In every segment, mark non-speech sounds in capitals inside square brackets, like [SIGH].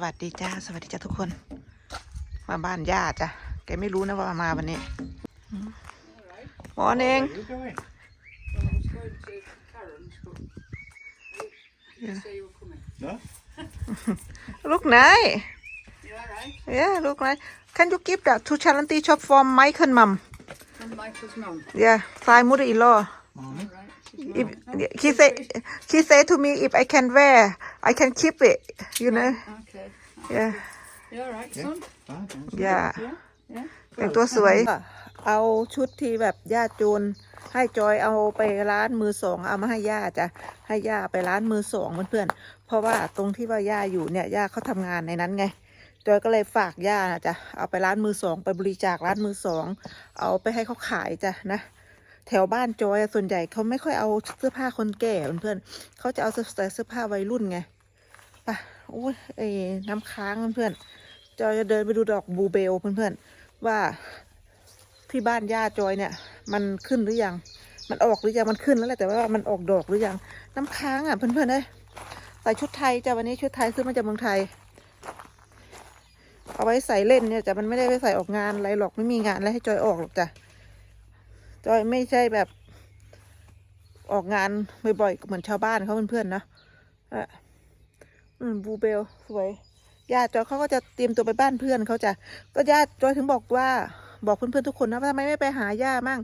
สวัสดีจ้า สวัสดีจ้าทุกคน มาบ้านย่าจ้ะ แกไม่รู้นะว่ามาวันนี้มอร์นิ่ง Where are you going? Well, I was going to Karen's, but I didn't say you were coming. No? ลูกไหน You alright? เย้ลูกไหน Can you give that to Chalanti shop for Michael mum And Michael's mum. Yeah Fly mother in law Morning. Right. She's if mum. Oh, she say she say to me if I can wear I can keep it you know Okay. Yeah You alright, son? Fine, thanks. yeah Yeah? Yeah? แต่งตัวสวย เอาชุดที่แบบย่าจูนให้จอยเอาไปร้านมือสองเอามาให้ย่าจ้ะให้ย่าไปร้านมือสองเพื่อนๆเพราะว่าตรงที่ว่าย่าอยู่เนี่ยย่าเขาทำงานในนั้นไงจอยก็เลยฝากย่านะจ้ะเอาไปร้านมือสองไปบริจาคร้านมือสองเอาไปให้เขาขายจ้ะนะแถวบ้านจอยอะส่วนใหญ่เขาไม่ค่อยเอาเสื้อผ้าคนแก่เพื่อนๆเขาจะเอาแต่เสื้อผ้าวัยรุ่นไงไปะโอ้ยเอ้น้ำค้างเพื่อนๆจอยจะเดินไปดูดอกบูเบลเพื่อนๆว่าที่บ้านย่าจอยเนี่ย มันขึ้นหรือยัง มันออกหรือยังมันขึ้นแล้วแหละแต่ว่ามันออกดอกหรือยังน้ำค้างอะเพื่อนๆเอ้ยใส่ชุดไทยจ้ะวันนี้ชุดไทยซื้อมาจากเมืองไทย เอาไว้ใส่เล่นเนี่ยจ้ะมันไม่ได้ไปใส่ออกงานอะไรหรอกไม่มีงานอะไรให้จอยออกหรอกจ้ะจอยไม่ใช่แบบออกงานบ่อยๆเหมือนชาวบ้านเขาเพื่อนๆนะอะ อืมบูเบลสวยญาติจอยเขาก็จะเตรียมตัวไปบ้านเพื่อนเขาจะก็ญาติจอยถึงบอกว่าบอกเพื่อนๆทุกคนนะว่าทำไมไม่ไปหาย่ามั่ง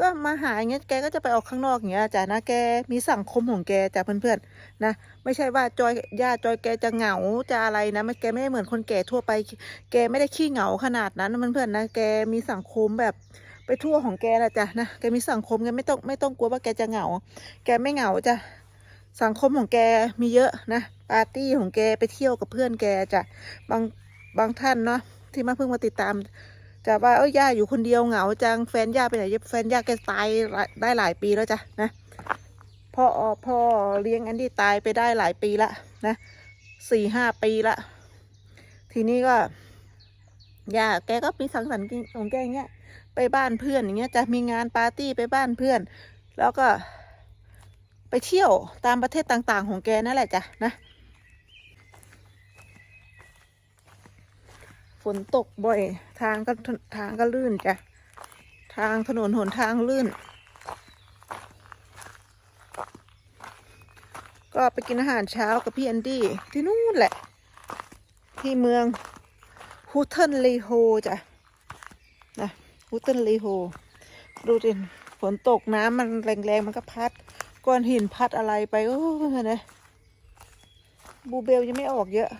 ก็มาหาอย่างเงี้ยแกก็จะไปออกข้างนอกอย่างเงี้ยจ้ะนะแกมีสังคมของแกจ้ะเพื่อนๆนะ ไม่ใช่ว่าจอยญาติจอยแกจะเหงาจะอะไรนะแกไม่ได้เหมือนคนแก่ทั่วไป แกไม่ได้ขี้เหงาขนาดนั้นนะเพื่อนๆนะแกมีสังคมแบบไปทั่วของแกนะจ้ะนะแกมีสังคมแกไม่ต้องไม่ต้องกลัวว่าแกจะเหงา แกไม่เหงาจ้ะ สังคมของแกมีเยอะนะปาร์ตี้ของแกไปเที่ยวกับเพื่อนแกจะบางบางท่านเนาะที่มาเพิ่งมาติดตาม จะว่าเอ้ยย่าอยู่คนเดียวเหงาจังแฟนย่าไปไหนแฟนย่าแกตายได้หลายปีแล้วจ้ะนะพ่อพ่อเลี้ยงแอนดี้ตายไปได้หลายปีละนะสี่ห้าปีละ ทีนี้ก็ย่าแกก็มีสังสรรค์ของแกอย่างเงี้ยไปบ้านเพื่อนอย่างเงี้ยจะมีงานปาร์ตี้ไปบ้านเพื่อน แล้วก็ ไปเที่ยวตามประเทศต่างๆ ของแกนั่นแหละจ้ะนะ ฝนตกบ่อยทางก็ทางก็ลื่นจ้ะ ทางถนนหนทางลื่น ก็ไปกินอาหารเช้ากับพี่แอนดี้ที่นู่นแหละ ที่เมืองฮูเทนลีโฮจ้ะนะฮูเทนลีโฮดูดิฝนตกน้ำมันแรงๆ มันก็พัด ก้อนหินพัดอะไรไปโอ้ยนะบูเบลยังไม่ออกเยอะ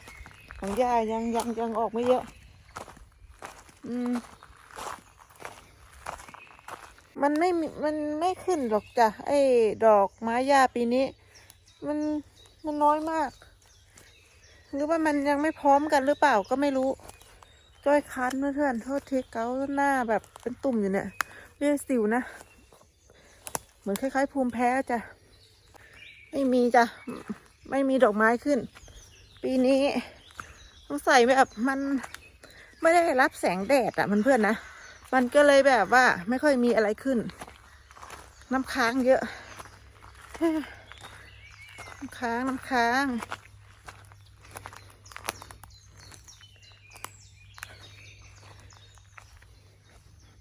ของย่ายังยังยังออกไม่เยอะ อืม มันไม่มีมันไม่ขึ้นหรอกจ้ะ ไอ้ดอกไม้หญ้าปีนี้ มันมันน้อยมาก หรือว่ามันยังไม่พร้อมกันหรือเปล่าก็ไม่รู้จ้อยคันเพื่อนๆโทษทีเกาหน้าแบบเป็นตุ่มอยู่เนี่ยเรียกสิวนะ เหมือนคล้ายๆภูมิแพ้จ้ะ ไม่มีจ้ะ ไม่มีดอกไม้ขึ้น ปีนี้ต้องใส่แบบมันไม่ได้รับแสงแดดอะมันเพื่อนนะ มันก็เลยแบบว่าไม่ค่อยมีอะไรขึ้น น้ำค้างเยอะ น้ำค้างน้ำค้าง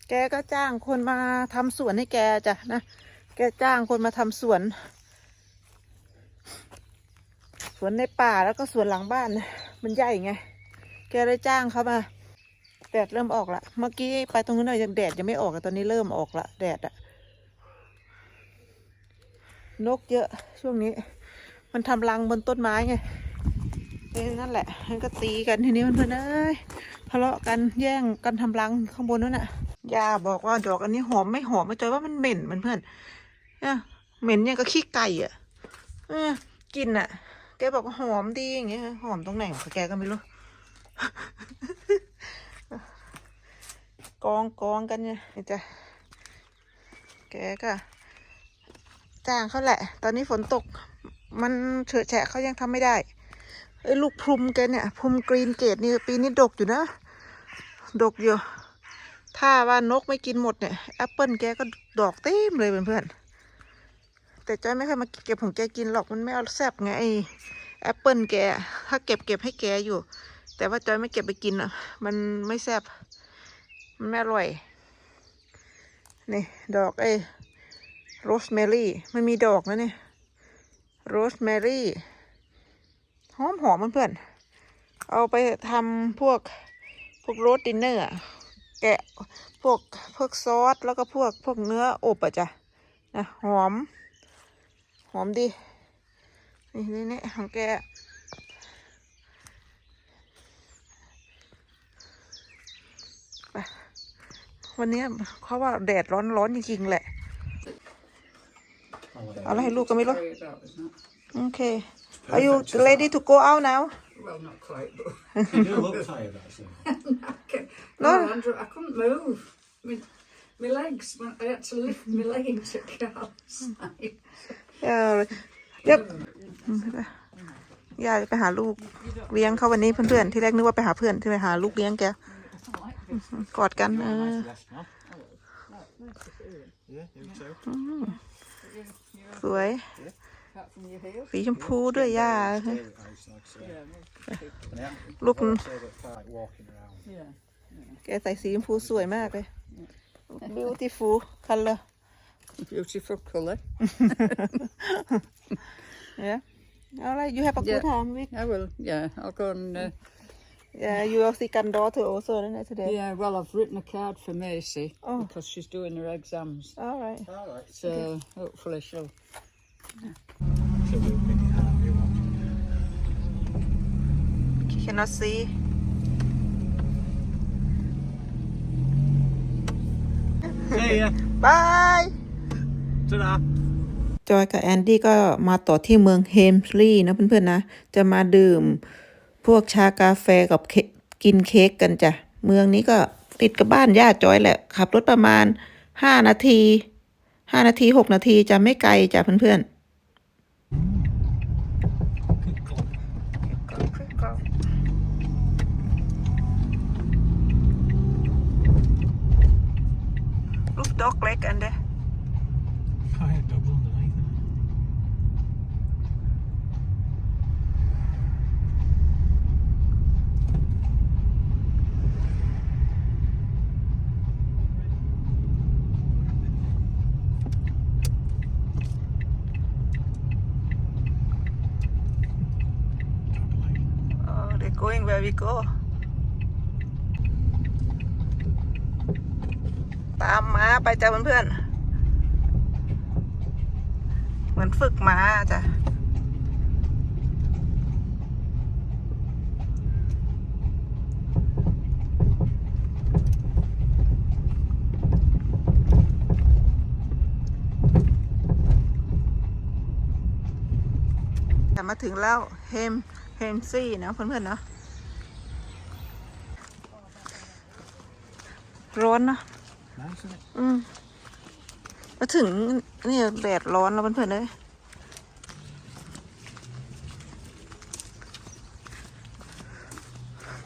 แกก็จ้างคนมาทำสวนให้แกจ้ะนะ แกจ้างคนมาทำสวน สวนในป่าแล้วก็สวนหลังบ้าน มันใหญ่ไง แกเลยจ้างเขามา แดดเริ่มออกละ เมื่อกี้ไปตรงนู้นหน่อยยังแดดยังไม่ออกอะตอนนี้เริ่มออกละแดดอะนกเยอะช่วงนี้ มันทำรังบนต้นไม้ไงเอ้นั่นแหละ มันก็ตีกันทีนี้มันเพื่อนเอ้ยทะเลาะกันแย่งกันทำรังข้างบนนั่นน่ะยาบอกว่าดอกอันนี้หอมไม่หอมไม่จอยว่ามันเหม็นมันเพื่อนเนี่ยเหม็นเนี่ยก็ขี้ไก่อะเออกลินอะ แกบอกว่าหอมดีอย่างเงี้ยหอมตรงไหนของแกก็ไม่รู้ กองกองกันเนี่ยจ้ะแกก็จ้างเขาแหละ ตอนนี้ฝนตกมันเฉอะแฉะเขายังทำไม่ได้ไอ้ลูกพรุมแกเนี่ยพรุมกรีนเกตนี่ปีนี้ดกอยู่นะ ดกอยู่ ถ้าว่านกไม่กินหมดเนี่ยแอปเปิลแกก็ดอกเต็มเลยเพื่อนๆ แต่จ้อยไม่เคยมาเก็บของแกกินหรอกมันไม่เอาแซบไงไอแอปเปิลแก ถ้าเก็บเก็บให้แกอยู่ แต่ว่าจ้อยไม่เก็บไปกินอะ มันไม่แซบมันไม่อร่อย นี่ ดอกไอ้โรสแมรี่มันมีดอกนะเนี่ยโรสแมรี่หอมหอมเพื่อนๆเอาไปทำพวกพวกโรสดินเนอร์อะแกะพวกพวกซอสแล้วก็พวกพวกเนื้ออบอะจ้ะนะหอม หอมดี นี่นี่นี่ของแกไปวันนี้เขาว่าแดดร้อนร้อนจริงๆแหละ เอาอะไรให้ลูกก็ไม่รู้ Sorry about, isn't it? โอเค Are you ready to go out now Well, not quite, but You look tired, actually. I can't- No. no, Andrew, I couldn't move. My, my legs, I had to lift my leg into Carl's side. เรียกยายไปหาลูกเลี้ยงเขาวันนี้เพื่อนๆที่แรกนึกว่าไปหาเพื่อนที่ไปหาลูกเลี้ยงแกกอดกันเออสวย สีชมพูด้วยย่าลูกแกใส่สีชมพูสวยมากเลย beautiful color Beautiful colour. [LAUGHS] yeah alright you have a good Yeah. time Vic I will, yeah. I'll go and. Uh, yeah you will see granddaughter also isn't it today yeah, well, I've written a card for Macy Oh. because she's doing her exams. alright All right. So hopefully she'll. She'll do a mini you want. cannot see See ya. [LAUGHS] bye Ta-da. จอยกับแอนดี้ก็มาต่อที่เมืองเฮมสลีย์นะเพื่อนๆนะ จะมาดื่มพวกชากาแฟกับเคกินเค้กกันจ้ะ เมืองนี้ก็ติดกับบ้านย่าจอยแหละ ขับรถประมาณห้านาทีห้านาทีหกนาทีจะไม่ไกลจ้ะเพื่อนๆลูกด็อกเล็กอันเด้ Oh, yeah, double underneath. isn't it? อ๋อ they going where we go ตามม้าไปจ้ะเพื่อนๆ เหมือนฝึกม้าจ้ะแต่มาถึงแล้วเฮมเฮมซี่นะเพื่อนๆเนาะ ร้อนนะ Nice, isn't it? อืมมาถึงเนี่ยแดดร้อนแล้วเพื่อนๆเลย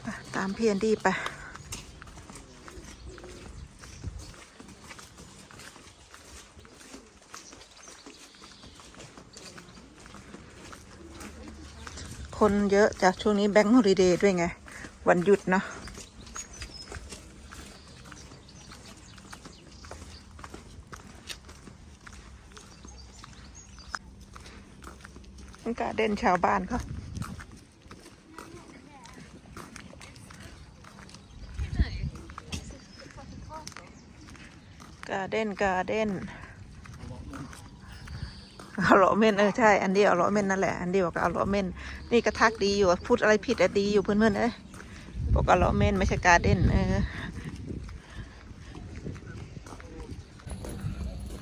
ไปตามพี่แอนดี้ไปคนเยอะจากช่วงนี้แบงค์ฮอลิเดย์ด้วยไง วันหยุดเนาะ มันการเด่นชาวบ้านเขาการเด่นการเด่นเอาเลาะเม่นเออใช่ อันเดียวเอาเลาะเม่นนั่นแหละ อันเดียวกับเอาเลาะเม่นนี่ก็ทักดีอยู่ พูดอะไรผิดอะดีอยู่เพื่อนๆเอ้ยบอกเอาเลาะเม่นไม่ใช่การเด่นเออ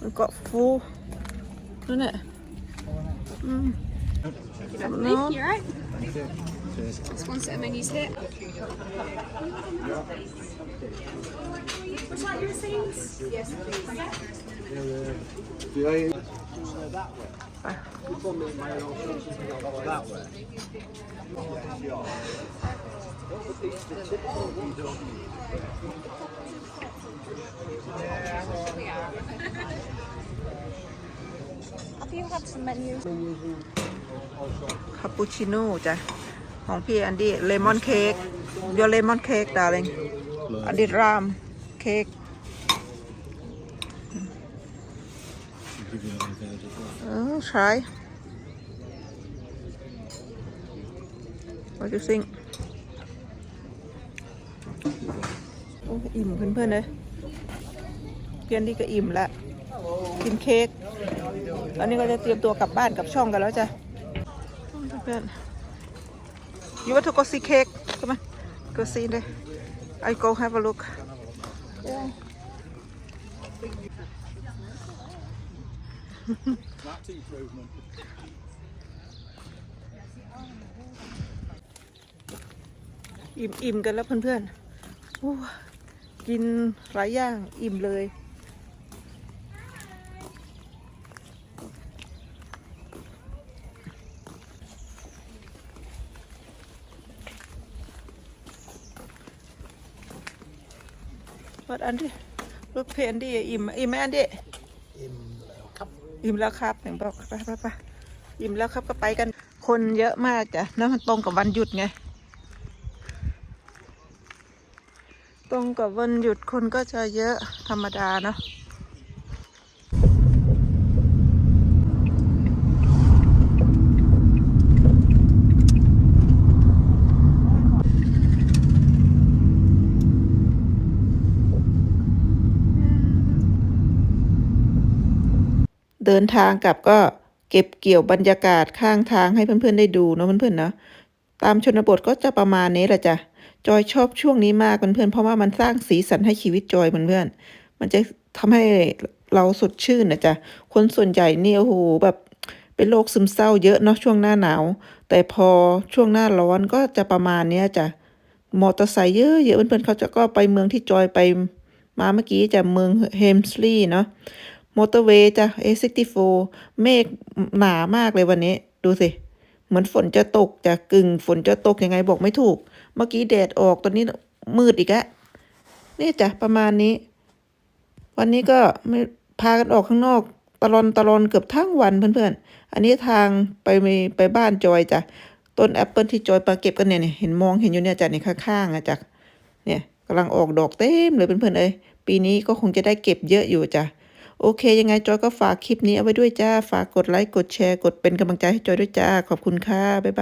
มันก็ฟูนั่นแหละอืม Lovely. You alright? Just one set of menus here. Would you like your receipts? Yes, please. Have you had some menus? คาปูชิโน่จ้ะ ของพี่อันดี้เลมอนเค้กโยเลมอนเค้กดาริงอันดี้รามเค้ก Give you an veg as well. เออ try what do you think โอ้อิ่มเพื่อนๆเลยเพียนดีก็อิ่มแล้วกินเค้กตอนนี้ก็จะเตรียมตัวกลับบ้านกลับช่องกันแล้วจ้ะเพื่อน you want to go see cake come on go see เลย I go have a look That's improvement. อิ่มอิ่มกันแล้วเพื่อนๆกินหลายอย่างอิ่มเลย วัดอันดิรถเพนดิอิ่มอิ่มไหมอันดิอิ่มแล้วครับหนึ่งบอกไปไปไปอิ่มแล้วครับก็ไปกันคนเยอะมากจ้ะแล้วมันตรงกับวันหยุดไง ตรงกับวันหยุดคนก็จะเยอะธรรมดาเนาะ เดินทางกลับก็เก็บเกี่ยวบรรยากาศข้างทางให้เพื่อนๆได้ดูเนาะเพื่อนๆเนาะตามชนบทก็จะประมาณนี้แหละจ้ะจอยชอบช่วงนี้มากเพื่อนๆเพราะว่ามันสร้างสีสันให้ชีวิตจอยเพื่อนๆมันจะทำให้เราสดชื่นนะจ๊ะคนส่วนใหญ่เนี่ยโอ้โหแบบเป็นโรคซึมเศร้าเยอะเนาะช่วงหน้าหนาว แต่พอช่วงหน้าร้อนก็จะประมาณเนี้ยจ้ะมอเตอร์ไซค์เยอะเยอะเพื่อนๆเขาจะก็ไปเมืองที่จอยไปมาเมื่อกี้จะเมืองเฮมสลีย์เนาะ มอเตอร์เวย์จ้ะ A64 เมฆหนามากเลยวันนี้ ดูสิ เหมือนฝนจะตกจะกึ่งฝนจะตกยังไงบอกไม่ถูก เมื่อกี้แดดออกตอนนี้มืดอีกแล้วนี่จ้ะประมาณนี้ วันนี้ก็ไม่พากันออกข้างนอกตลอนตลอนเกือบทั้งวันเพื่อนๆ อันนี้ทางไปมีไปบ้านจอยจ้ะ ต้นแอปเปิลที่จอยมาเก็บกันเนี่ยเนี่ยเห็นมองเห็นอยู่เนี่ยจ้ะในข้างๆอะจ้ะเนี่ยกำลังออกดอกเต็มเลยเพื่อนๆเอ้ยปีนี้ก็คงจะได้เก็บเยอะอยู่จ้ะ โอเค ยังไงจอยก็ฝากคลิปนี้เอาไว้ด้วยจ้า ฝากกดไลค์ กดแชร์ กดเป็นกำลังใจให้จอยด้วยจ้า ขอบคุณค่ะ บ๊ายบาย